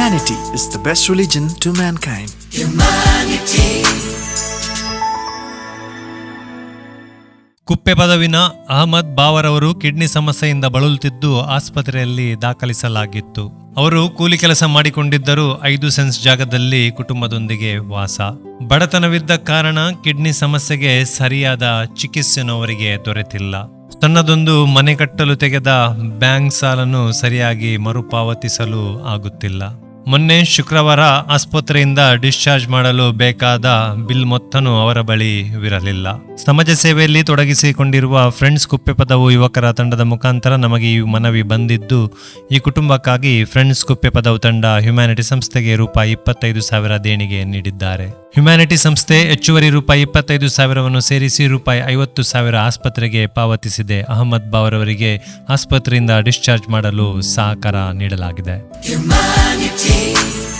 Humanity is the best religion to mankind. ಕುಪ್ಪೆ ಪದವಿನ ಅಹಮದ್ ಬಾವರವರು ಕಿಡ್ನಿ ಸಮಸ್ಯೆಯಿಂದ ಬಳಲುತ್ತಿದ್ದು ಆಸ್ಪತ್ರೆಯಲ್ಲಿ ದಾಖಲಿಸಲಾಗಿತ್ತು. ಅವರು ಕೂಲಿ ಕೆಲಸ ಮಾಡಿಕೊಂಡಿದ್ದರೂ ಐದು ಸೆನ್ಸ್ ಜಾಗದಲ್ಲಿ ಕುಟುಂಬದೊಂದಿಗೆ ವಾಸ. ಬಡತನವಿದ್ದ ಕಾರಣ ಕಿಡ್ನಿ ಸಮಸ್ಯೆಗೆ ಸರಿಯಾದ ಚಿಕಿತ್ಸೆನೂ ಅವರಿಗೆ ದೊರೆತಿಲ್ಲ. ತನ್ನದೊಂದು ಮನೆ ಕಟ್ಟಲು ತೆಗೆದ ಬ್ಯಾಂಕ್ ಸಾಲನ್ನು ಸರಿಯಾಗಿ ಮರುಪಾವತಿಸಲು ಆಗುತ್ತಿಲ್ಲ. ಮೊನ್ನೆ ಶುಕ್ರವಾರ ಆಸ್ಪತ್ರೆಯಿಂದ ಡಿಸ್ಚಾರ್ಜ್ ಮಾಡಲು ಬೇಕಾದ ಬಿಲ್ ಮೊತ್ತನೂ ಅವರ ಬಳಿ ವಿರಲಿಲ್ಲ ಸಮಾಜ ಸೇವೆಯಲ್ಲಿ ತೊಡಗಿಸಿಕೊಂಡಿರುವ ಫ್ರೆಂಡ್ಸ್ ಕುಪ್ಪೆ ಪದವು ಯುವಕರ ತಂಡದ ಮುಖಾಂತರ ನಮಗೆ ಈ ಮನವಿ ಬಂದಿದ್ದು, ಈ ಕುಟುಂಬಕ್ಕಾಗಿ ಫ್ರೆಂಡ್ಸ್ ಕುಪ್ಪೆ ಪದವು ತಂಡ ಹ್ಯುಮ್ಯಾನಿಟಿ ಸಂಸ್ಥೆಗೆ ರೂಪಾಯಿ ಇಪ್ಪತ್ತೈದು ಸಾವಿರ ದೇಣಿಗೆ ನೀಡಿದ್ದಾರೆ. ಹ್ಯುಮ್ಯಾನಿಟಿ ಸಂಸ್ಥೆ ಹೆಚ್ಚುವರಿ ರೂಪಾಯಿ ಇಪ್ಪತ್ತೈದು ಸಾವಿರವನ್ನು ಸೇರಿಸಿ ರೂಪಾಯಿ ಐವತ್ತು ಸಾವಿರ ಆಸ್ಪತ್ರೆಗೆ ಪಾವತಿಸಿದೆ. ಅಹಮದ್ ಬಾವರವರಿಗೆ ಆಸ್ಪತ್ರೆಯಿಂದ ಡಿಸ್ಚಾರ್ಜ್ ಮಾಡಲು ಸಹಕಾರ ನೀಡಲಾಗಿದೆ. day.